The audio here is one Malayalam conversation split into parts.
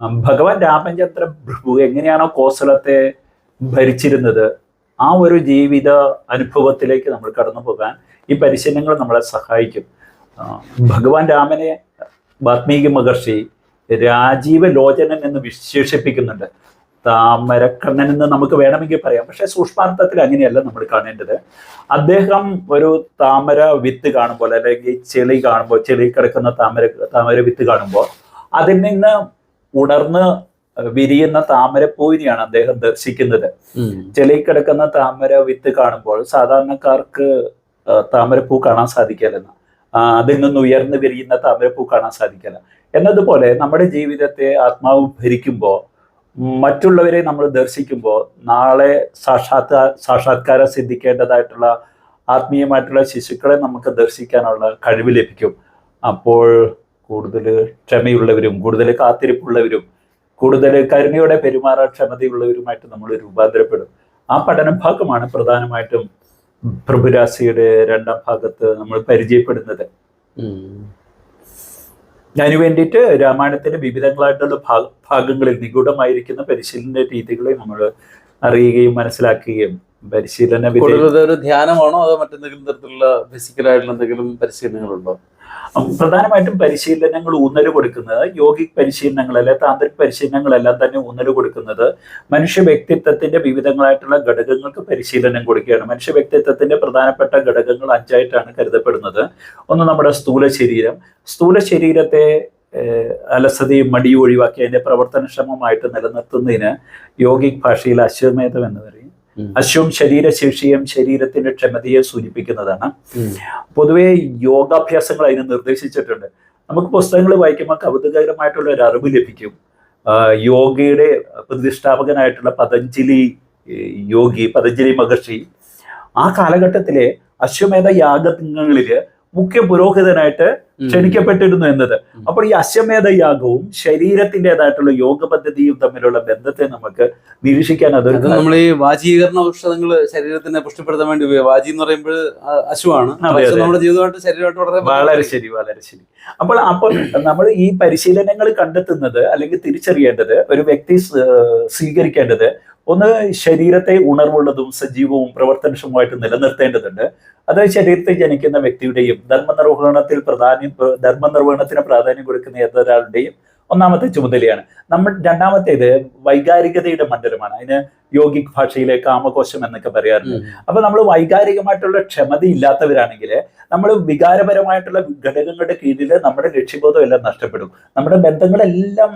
ഭഗവാൻ രാമചന്ദ്ര പ്രഭു എങ്ങനെയാണോ കോസലത്തെ ഭരിച്ചിരുന്നത് ആ ഒരു ജീവിത അനുഭവത്തിലേക്ക് നമ്മൾ കടന്നു പോകാൻ ഈ പരിശീലനങ്ങൾ നമ്മളെ സഹായിക്കും. ഭഗവാൻ രാമനെ വാത്മീകി മഹർഷി രാജീവ ലോചനൻ എന്ന് വിശേഷിപ്പിക്കുന്നുണ്ട്. താമരക്കണ്ണൻ എന്ന് നമുക്ക് വേണമെങ്കിൽ പറയാം പക്ഷെ സൂക്ഷ്മാർത്ഥത്തിൽ അങ്ങനെയല്ല നമ്മൾ കാണേണ്ടത്. അദ്ദേഹം ഒരു താമര വിത്ത് കാണുമ്പോൾ അല്ലെങ്കിൽ ചെളി കാണുമ്പോൾ ചെളി കിടക്കുന്ന താമര താമര വിത്ത് കാണുമ്പോൾ അതിൽ നിന്ന് ഉണർന്ന് വിരിയുന്ന താമരപ്പൂവിനെയാണ് അദ്ദേഹം ദർശിക്കുന്നത്. ചെളി കിടക്കുന്ന താമര വിത്ത് കാണുമ്പോൾ സാധാരണക്കാർക്ക് താമരപ്പൂ കാണാൻ സാധിക്കില്ലെന്ന് അതിൽ നിന്ന് ഉയർന്നു വിരിയുന്ന താമരപ്പൂ കാണാൻ സാധിക്കില്ല എന്നതുപോലെ നമ്മുടെ ജീവിതത്തെ ആത്മാവ് ഭരിക്കുമ്പോൾ മറ്റുള്ളവരെ നമ്മൾ ദർശിക്കുമ്പോൾ നാളെ സാക്ഷാത്കാ സാക്ഷാത്കാരം സിദ്ധിക്കേണ്ടതായിട്ടുള്ള ആത്മീയമായിട്ടുള്ള ശിശുക്കളെ നമുക്ക് ദർശിക്കാനുള്ള കഴിവ് ലഭിക്കും. അപ്പോൾ കൂടുതൽ ക്ഷമയുള്ളവരും കൂടുതൽ കാത്തിരിപ്പുള്ളവരും കൂടുതൽ കരുണയോടെ പെരുമാറാൻ ക്ഷമതയുള്ളവരുമായിട്ട് നമ്മൾ രൂപാന്തരപ്പെടും. ആ പഠന ഭാഗമാണ് പ്രധാനമായിട്ടും പ്രഭുരാശിയുടെ രണ്ടാം ഭാഗത്ത് നമ്മൾ പരിചയപ്പെടുന്നത്. അതിനു വേണ്ടിയിട്ട് രാമായണത്തിന്റെ വിവിധങ്ങളായിട്ടുള്ള ഭാഗ ഭാഗങ്ങളിൽ നിഗൂഢമായിരിക്കുന്ന പരിശീലന രീതികളെ നമ്മൾ അറിയുകയും മനസ്സിലാക്കുകയും പരിശീലന ധ്യാനമാണോ അതോ മറ്റെന്തെങ്കിലും തരത്തിലുള്ള ഫിസിക്കലായിട്ടുള്ള എന്തെങ്കിലും പരിശീലനങ്ങളുണ്ടോ? പ്രധാനമായിട്ടും പരിശീലനങ്ങൾ ഊന്നൽ കൊടുക്കുന്നത് യോഗിക് പരിശീലനങ്ങളല്ല താന്ത്രിക് പരിശീലനങ്ങളെല്ലാം തന്നെ ഊന്നൽ കൊടുക്കുന്നത് മനുഷ്യ വ്യക്തിത്വത്തിന്റെ വിവിധങ്ങളായിട്ടുള്ള ഘടകങ്ങൾക്ക് പരിശീലനം കൊടുക്കുകയാണ്. മനുഷ്യ വ്യക്തിത്വത്തിന്റെ പ്രധാനപ്പെട്ട ഘടകങ്ങൾ അഞ്ചായിട്ടാണ് കരുതപ്പെടുന്നത്. ഒന്ന് നമ്മുടെ സ്ഥൂല ശരീരം. സ്ഥൂല ശരീരത്തെ അലസതയും മടിയും ഒഴിവാക്കി അതിന്റെ പ്രവർത്തനക്ഷമമായിട്ട് നിലനിർത്തുന്നതിന് യോഗിക് ഭാഷയിൽ അശ്വമേധം എന്ന് പറയും. അശ്വം ശരീരശേഷിയും ശരീരത്തിന്റെ ക്ഷമതയെ സൂചിപ്പിക്കുന്നതാണ്. പൊതുവെ യോഗാഭ്യാസങ്ങൾ അതിന് നിർദ്ദേശിച്ചിട്ടുണ്ട്. നമുക്ക് പുസ്തകങ്ങൾ വായിക്കുമ്പോൾ കൗതുകകരമായിട്ടുള്ള ഒരു അറിവ് ലഭിക്കും. യോഗയുടെ പ്രതിഷ്ഠാപകനായിട്ടുള്ള പതഞ്ജലി യോഗി പതഞ്ജലി മഹർഷി ആ കാലഘട്ടത്തിലെ അശ്വമേധ യാഗങ്ങളിൽ മുഖ്യ പുരോഹിതനായിട്ട് ക്ഷണിക്കപ്പെട്ടിരുന്നു എന്നത്. അപ്പോൾ ഈ അശ്വമേധ യാഗവും ശരീരത്തിന്റെതായിട്ടുള്ള യോഗ പദ്ധതിയും തമ്മിലുള്ള ബന്ധത്തെ നമുക്ക് നിരീക്ഷിക്കാൻ അതൊരു അത് നമ്മൾ ഈ വാചീകരണ ഔഷധങ്ങൾ ശരീരത്തിനെ പുഷ്ടിപ്പെടുത്താൻ വേണ്ടി വാചി എന്ന് പറയുമ്പോൾ അശുവാണ്. നമ്മുടെ ജീവിതമായിട്ട് ശരീരമായിട്ട് വളരെ വളരെ ശരി വളരെ ശരി. അപ്പോൾ അപ്പോൾ നമ്മൾ ഈ പരിശീലനങ്ങൾ കണ്ടെത്തുന്നത് അല്ലെങ്കിൽ തിരിച്ചറിയേണ്ടത് ഒരു വ്യക്തി സ്വീകരിക്കേണ്ടത് ഒന്ന് ശരീരത്തെ ഉണർവുള്ളതും സജീവവും പ്രവർത്തനക്ഷമമായിട്ട് നിലനിർത്തേണ്ടതുണ്ട്. അത് ശരീരത്തിൽ ജനിക്കുന്ന വ്യക്തിയുടെയും ധർമ്മനിർവഹണത്തിൽ പ്രാധാന്യം ധർമ്മനിർവഹണത്തിന് പ്രാധാന്യം കൊടുക്കുന്ന ഏതൊരാളുടെയും ഒന്നാമത്തെ ചുമതലയാണ്. നമ്മൾ രണ്ടാമത്തേത് വൈകാരികതയുടെ മണ്ഡലമാണ്. അതിന് യോഗിക് ഭാഷയിലെ കാമകോശം എന്നൊക്കെ പറയാറുണ്ട്. അപ്പൊ നമ്മൾ വൈകാരികമായിട്ടുള്ള ക്ഷമത ഇല്ലാത്തവരാണെങ്കിൽ നമ്മൾ വികാരപരമായിട്ടുള്ള ഘടകങ്ങളുടെ കീഴിൽ നമ്മുടെ ലക്ഷ്യബോധം എല്ലാം നഷ്ടപ്പെടും. നമ്മുടെ ബന്ധങ്ങളെല്ലാം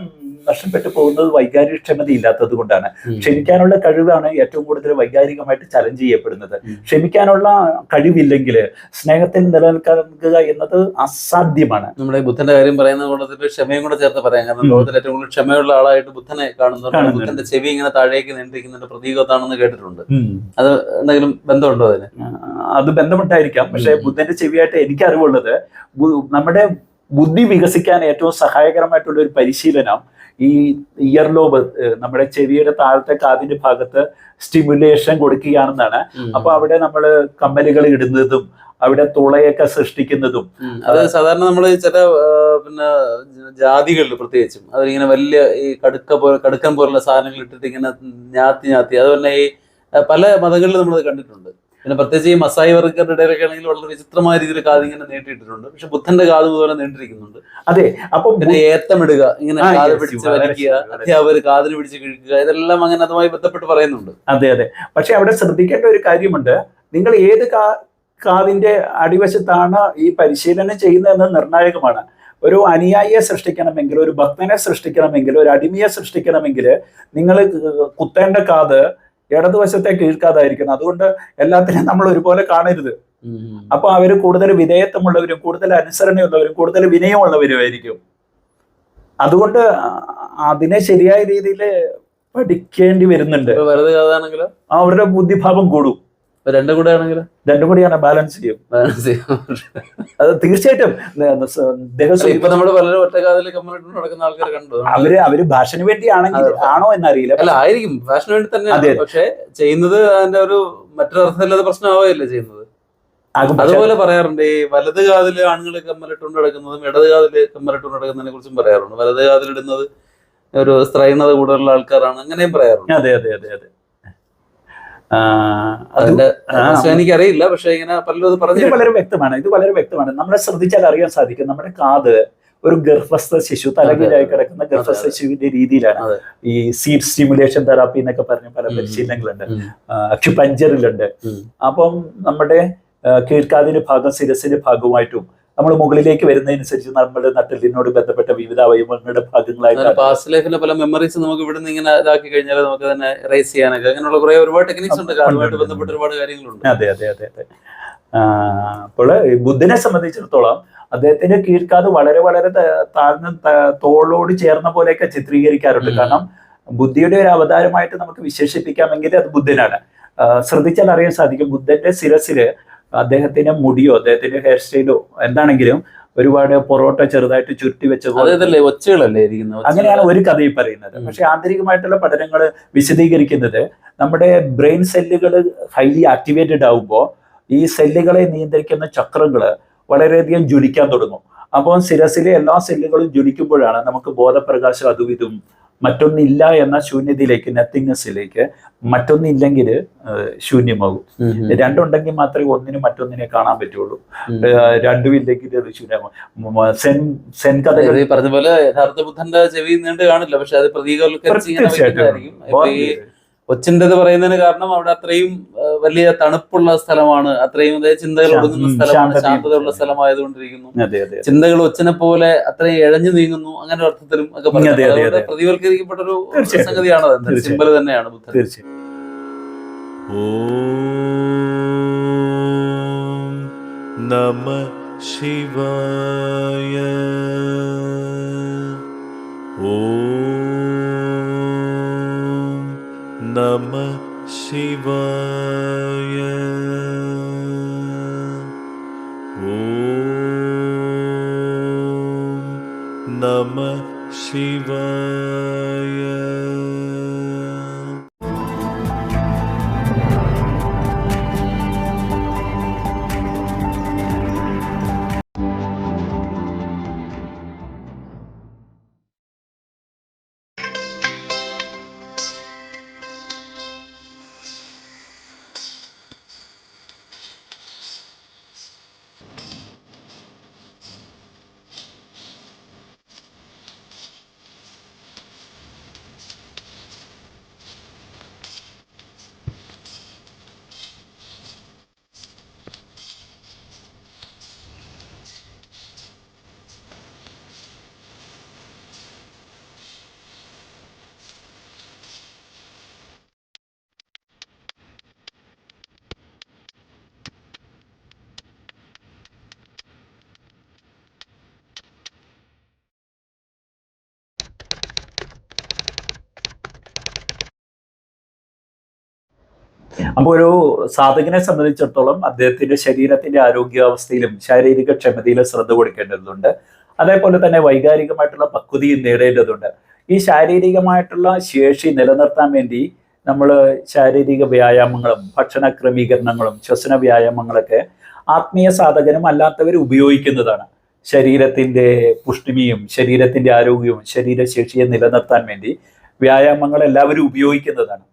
നഷ്ടപ്പെട്ടു പോകുന്നത് വൈകാരിക ക്ഷമത ഇല്ലാത്തത് കൊണ്ടാണ്. ക്ഷമിക്കാനുള്ള കഴിവാണ് ഏറ്റവും കൂടുതൽ വൈകാരികമായിട്ട് ചലഞ്ച് ചെയ്യപ്പെടുന്നത്. ക്ഷമിക്കാനുള്ള കഴിവില്ലെങ്കിൽ സ്നേഹത്തിൽ നിലനിൽക്കുക എന്നത് അസാധ്യമാണ്. നമ്മുടെ ബുദ്ധന്റെ കാര്യം പറയുന്നത് കൊണ്ട് ക്ഷമയും കൂടെ ചേർത്ത് പറയാം. കാരണം ലോകത്തിൽ ഏറ്റവും കൂടുതൽ ക്ഷമയുള്ള ആളായിട്ട് ബുദ്ധനെ കാണുന്നുണ്ട് കാണുന്നുണ്ട്. ബുദ്ധന്റെ ചെവി ഇങ്ങനെ താഴേക്ക് നീണ്ടിരിക്കുന്നതിന്റെ പ്രതീകത്താണെന്ന് കേട്ടിട്ടുണ്ട്. അത് എന്തെങ്കിലും ബന്ധമുണ്ടോ അതിന്? അത് ബന്ധമുണ്ടായിരിക്കാം. പക്ഷെ. ബുദ്ധന്റെ ചെവിയായിട്ട് എനിക്ക് അറിവുള്ളത് നമ്മുടെ ബുദ്ധി വികസിക്കാൻ ഏറ്റവും സഹായകരമായിട്ടുള്ള ഒരു പരിശീലനം ഈ ഇയർ ലോബ് നമ്മുടെ ചെവിയുടെ താഴത്തെ കാതിന്റെ ഭാഗത്ത് സ്റ്റിമുലേഷൻ കൊടുക്കുകയാണെന്നാണ്. അപ്പൊ അവിടെ നമ്മൾ കമ്മലുകൾ ഇടുന്നതും അവിടെ തുളയൊക്കെ സൃഷ്ടിക്കുന്നതും. അത് സാധാരണ നമ്മൾ ചില പിന്നെ ജാതികളിൽ പ്രത്യേകിച്ചും. അതിങ്ങനെ വലിയ ഈ കടുക്ക പോലെ കടുക്കൻ പോലുള്ള സാധനങ്ങൾ ഇട്ടിട്ട് ഇങ്ങനെ ഞാത്തി ഞാത്തി. അതുപോലെ ഈ പല മതങ്ങളിലും നമ്മളത് കണ്ടിട്ടുണ്ട്. പിന്നെ പ്രത്യേകിച്ച് ഈ മസായി വർഗക്കാരുടെ ഇടയിലൊക്കെ ആണെങ്കിൽ വളരെ വിചിത്രമായ രീതിയിൽ കാത് ഇങ്ങനെ നീട്ടിയിട്ടുണ്ട് പക്ഷെ ബുദ്ധന്റെ കാത് പോലെ നീണ്ടിരിക്കുന്നുണ്ട്. അതെ അപ്പൊ പിന്നെ ഏത്തമിടുക ഇങ്ങനെ കാത് പിടിച്ച് വലിക്കുക അധ്യാപകർ കാതിന് പിടിച്ച് കിഴിക്കുക ഇതെല്ലാം അങ്ങനെ അതുമായി ബന്ധപ്പെട്ട് പറയുന്നുണ്ട്. അതെ അതെ. പക്ഷെ അവിടെ ശ്രദ്ധിക്കേണ്ട ഒരു കാര്യമുണ്ട്. നിങ്ങൾ ഏത് കാതിന്റെ അടിവശത്താണ് ഈ പരിശീലനം ചെയ്യുന്നതെന്ന് നിർണായകമാണ്. ഒരു അനുയായിയെ സൃഷ്ടിക്കണമെങ്കിൽ ഒരു ഭക്തനെ സൃഷ്ടിക്കണമെങ്കിൽ ഒരു അടിമയെ സൃഷ്ടിക്കണമെങ്കിൽ നിങ്ങൾ കുത്തേണ്ട കാത് ഇടതുവശത്തെ കീഴ്ക്കാതായിരിക്കണം അതുകൊണ്ട് എല്ലാത്തിനും നമ്മൾ ഒരുപോലെ കാണരുത്. അപ്പൊ അവർ കൂടുതൽ വിധേയത്വമുള്ളവരും കൂടുതൽ അനുസരണയുള്ളവരും കൂടുതൽ വിനയമുള്ളവരുമായിരിക്കും. അതുകൊണ്ട് അതിനെ ശരിയായ രീതിയിൽ പഠിക്കേണ്ടി വരുന്നുണ്ട്. വെറുതെ അവരുടെ ബുദ്ധിഭാവം കൂടും. രണ്ടും കൂടെ ആണെങ്കിൽ? രണ്ടും കൂടിയാണ് ബാലൻസ് ചെയ്യും. അത് തീർച്ചയായിട്ടും ഇപ്പൊ നമ്മൾ പലരും ഒറ്റക്കാതിൽ കാതിൽ കമ്മലിട്ട് നടക്കുന്ന ആൾക്കാരെ കണ്ടു. അവർ അവർ ഭാഷന് വേണ്ടിയാണെങ്കിൽ ആണോ എന്നറിയില്ല. അല്ല ആയിരിക്കും. ഭാഷന് വേണ്ടി തന്നെ പക്ഷെ ചെയ്യുന്നത് അതിന്റെ ഒരു മറ്റൊരു അർത്ഥമില്ലാത്ത പ്രശ്നമാവുകയല്ലേ ചെയ്യുന്നത്? അതുപോലെ പറയാറുണ്ട് ഈ വലത് കാതിൽ ആണുങ്ങൾ കമ്മലിട്ടുകൊണ്ട് നടക്കുന്നതും ഇടത് കാതിൽ കമ്മലിട്ടുകൊണ്ട് നടക്കുന്നതിനെ കുറിച്ചും പറയാറുണ്ട്. വലത് കാതിലിടുന്നത് ഒരു സ്ത്രൈണത കൂടുതലുള്ള ആൾക്കാരാണ് അങ്ങനെയും പറയാറുണ്ട്. അതെ അതെ അതെ അത്. അതിന്റെ എനിക്കറിയില്ല പക്ഷെ ഇങ്ങനെ പലരും പറഞ്ഞു വളരെ വ്യക്തമാണ് ഇത് വളരെ വ്യക്തമാണ്. നമ്മളെ ശ്രദ്ധിച്ചാൽ അറിയാൻ സാധിക്കും നമ്മുടെ കാത് ഒരു ഗർഭസ്ഥ ശിശു തലകീഴായി കിടക്കുന്ന ഗർഭസ്ഥ ശിശുവിന്റെ രീതിയിലാണ്. ഈ സീറ്റ് സ്റ്റിമുലേഷൻ തെറാപ്പി എന്നൊക്കെ പറഞ്ഞ പല പരിശീലനങ്ങളുണ്ട്. അക്യുപഞ്ചറിലുണ്ട് അപ്പം നമ്മുടെ കീഴ്ക്കാതിന്റെ ഭാഗം ശിരസിന്റെ ഭാഗമായിട്ടും നമ്മൾ മുകളിലേക്ക് വരുന്നതനുസരിച്ച് നമ്മുടെ നട്ടലിനോട് ബന്ധപ്പെട്ട വിവിധ അവയവങ്ങളുടെ ഭാഗങ്ങളായിട്ട് പാസ്റ്റ് ലൈഫിലെ പല മെമ്മറീസ് നമുക്ക് ഇവിടെ നിന്ന് ഇങ്ങനെ ഇതാക്കി കഴിഞ്ഞാൽ നമുക്ക് തന്നെ റൈസ് ചെയ്യാനൊക്കെ അങ്ങനെയുള്ള കുറെ ഒരുപാട് ടെക്നിക്സ് ഉണ്ട്. അതുമായിട്ട് ബന്ധപ്പെട്ട ഒരുപാട് കാര്യങ്ങളുണ്ട്. അതെ അതെ അതെ അതെ. അപ്പോൾ ബുദ്ധനെ സംബന്ധിച്ചിടത്തോളം അദ്ദേഹത്തിന്റെ കീഴ്ക്കാത് വളരെ വളരെ താഴ്ന്ന തോളോട് ചേർന്ന പോലെയൊക്കെ ചിത്രീകരിക്കാറുണ്ട്. കാരണം ബുദ്ധിയുടെ ഒരു അവതാരമായിട്ട് നമുക്ക് വിശേഷിപ്പിക്കാമെങ്കിൽ അത് ബുദ്ധനാണ്. ശ്രദ്ധിച്ചാൽ അറിയാൻ സാധിക്കും ബുദ്ധന്റെ ശിരസിൽ അദ്ദേഹത്തിന്റെ മുടിയോ അദ്ദേഹത്തിന്റെ ഹെയർ സ്റ്റൈലോ എന്താണെങ്കിലും ഒരുപാട് പൊറോട്ട ചെറുതായിട്ട് ചുരുട്ടി വെച്ച ഒച്ചകളല്ലേ അങ്ങനെയാണ് ഒരു കഥയിൽ പറയുന്നത്. പക്ഷെ ആന്തരികമായിട്ടുള്ള പഠനങ്ങൾ വിശദീകരിക്കുന്നത് നമ്മുടെ ബ്രെയിൻ സെല്ലുകൾ ഹൈലി ആക്ടിവേറ്റഡ് ആകുമ്പോൾ ഈ സെല്ലുകളെ നിയന്ത്രിക്കുന്ന ചക്രങ്ങൾ വളരെയധികം ജ്വലിക്കാൻ തുടങ്ങും. അപ്പോൾ ശിരസിലെ എല്ലാ സെല്ലുകളും ജ്വലിക്കുമ്പോഴാണ് നമുക്ക് ബോധപ്രകാശം അതും ഇതും മറ്റൊന്നില്ല എന്ന ശൂന്യതയിലേക്ക് നത്തിങ്സിലേക്ക് മറ്റൊന്നില്ലെങ്കിൽ ശൂന്യമാകും. രണ്ടുണ്ടെങ്കിൽ മാത്രമേ ഒന്നിനും മറ്റൊന്നിനെ കാണാൻ പറ്റുള്ളൂ. രണ്ടും ഇല്ലെങ്കിൽ അത് ശൂന്യമാകും. സെൻ സെൻ കഥകൾ പറഞ്ഞ പോലെ യഥാർത്ഥ ബുദ്ധന്റെ ചെവി നീണ്ട് കാണില്ല പക്ഷെ അത് പ്രതീകവൽക്കരിച്ച് കൊച്ചിന്റെത് പറയുന്നതിന് കാരണം അവിടെ അത്രയും വലിയ തണുപ്പുള്ള സ്ഥലമാണ്. അത്രയും ചിന്തകൾ ഒടുങ്ങുന്ന സ്ഥലമാണ്. ശാന്തതയുള്ള സ്ഥലമായതുകൊണ്ടിരിക്കുന്നു. ചിന്തകൾ ഒച്ചിനെ പോലെ അത്രയും ഇഴഞ്ഞു നീങ്ങുന്നു. അങ്ങനെ അർത്ഥത്തിലും ഒക്കെ പറയുന്നത്. പ്രതിവൽക്കരിക്കപ്പെട്ട ഒരു സംഗതിയാണ് സിമ്പിൾ തന്നെയാണ് ബുദ്ധൻ. നമ ശിവായ. ഓ नमः शिवाय। ॐ नमः शिवाय അപ്പോൾ ഒരു സാധകനെ സംബന്ധിച്ചിടത്തോളം അദ്ദേഹത്തിന്റെ ശരീരത്തിന്റെ ആരോഗ്യാവസ്ഥയിലും ശാരീരിക ക്ഷമതയിലും ശ്രദ്ധ കൊടുക്കേണ്ടതുണ്ട്. അതേപോലെ തന്നെ വൈകാരികമായിട്ടുള്ള പക്വതയും നേടേണ്ടതുണ്ട്. ഈ ശാരീരികമായിട്ടുള്ള ശേഷി നിലനിർത്താൻ വേണ്ടി നമ്മൾ ശാരീരിക വ്യായാമങ്ങളും ഭക്ഷണ ക്രമീകരണങ്ങളും ശ്വസന വ്യായാമങ്ങളൊക്കെ ആത്മീയ സാധകനും അല്ലാത്തവർ ഉപയോഗിക്കുന്നതാണ്. ശരീരത്തിന്റെ പുഷ്ടിമിയും ശരീരത്തിന്റെ ആരോഗ്യവും ശരീരശേഷിയെ നിലനിർത്താൻ വേണ്ടി വ്യായാമങ്ങൾ എല്ലാവരും ഉപയോഗിക്കുന്നതാണ്.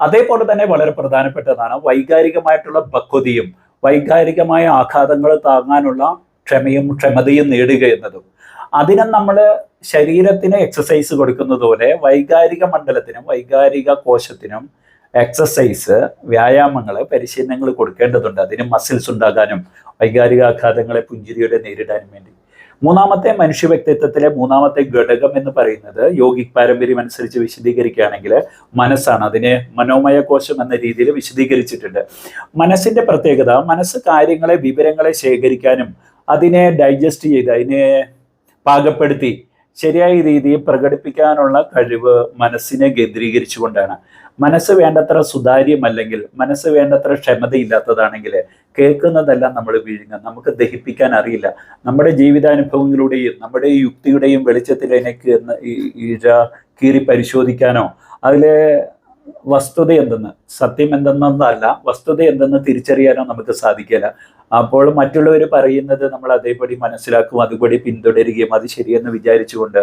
അതേപോലെ തന്നെ വളരെ പ്രധാനപ്പെട്ടതാണ് വൈകാരികമായിട്ടുള്ള പക്വതയും വൈകാരികമായ ആഘാതങ്ങൾ താങ്ങാനുള്ള ക്ഷമയും ക്ഷമതയും നേടുക എന്നതും. അതിനെ നമ്മൾ ശരീരത്തിന് എക്സസൈസ് കൊടുക്കുന്നത് പോലെ വൈകാരിക മണ്ഡലത്തിനും വൈകാരിക കോശത്തിനും എക്സസൈസ് വ്യായാമങ്ങൾ പരിശീലനങ്ങൾ കൊടുക്കേണ്ടതുണ്ട്. അതിന് മസിൽസ് ഉണ്ടാകാനും വൈകാരിക ആഘാതങ്ങളെ പുഞ്ചിരിയോടെ നേരിടാനും വേണ്ടി. മൂന്നാമത്തെ മനുഷ്യ വ്യക്തിത്വത്തിലെ മൂന്നാമത്തെ ഘടകം എന്ന് പറയുന്നത് യോഗിക് പാരമ്പര്യം അനുസരിച്ച് വിശദീകരിക്കുകയാണെങ്കിൽ മനസ്സാണ്. അതിനെ മനോമയ കോശം എന്ന രീതിയിൽ വിശദീകരിച്ചിട്ടുണ്ട്. മനസ്സിന്റെ പ്രത്യേകത മനസ്സ് കാര്യങ്ങളെ വിവരങ്ങളെ ശേഖരിക്കാനും അതിനെ ഡൈജസ്റ്റ് ചെയ്ത് അതിനെ പാകപ്പെടുത്തി ശരിയായ രീതിയിൽ പ്രകടിപ്പിക്കാനുള്ള കഴിവ് മനസ്സിനെ കേന്ദ്രീകരിച്ചുകൊണ്ടാണ്. മനസ്സ് വേണ്ടത്ര സുതാര്യമല്ലെങ്കിൽ മനസ്സ് വേണ്ടത്ര ക്ഷമതയില്ലാത്തതാണെങ്കിൽ കേൾക്കുന്നതെല്ലാം നമ്മൾ വിഴുങ്ങും. നമുക്ക് ദഹിപ്പിക്കാൻ അറിയില്ല. നമ്മുടെ ജീവിതാനുഭവങ്ങളുടെയും നമ്മുടെ യുക്തിയുടെയും വെളിച്ചത്തിൽ അതിനെ ഇഴ കീറി പരിശോധിക്കാനോ അതിലെ വസ്തുത എന്തെന്ന് സത്യം എന്തെന്നല്ല വസ്തുത എന്തെന്ന് തിരിച്ചറിയാനോ നമുക്ക് സാധിക്കില്ല അപ്പോൾ മറ്റുള്ളവർ പറയുന്നത് നമ്മൾ അതേപടി മനസ്സിലാക്കും അതുപടി പിന്തുടരുകയും അത് ശരിയെന്ന് വിചാരിച്ചുകൊണ്ട്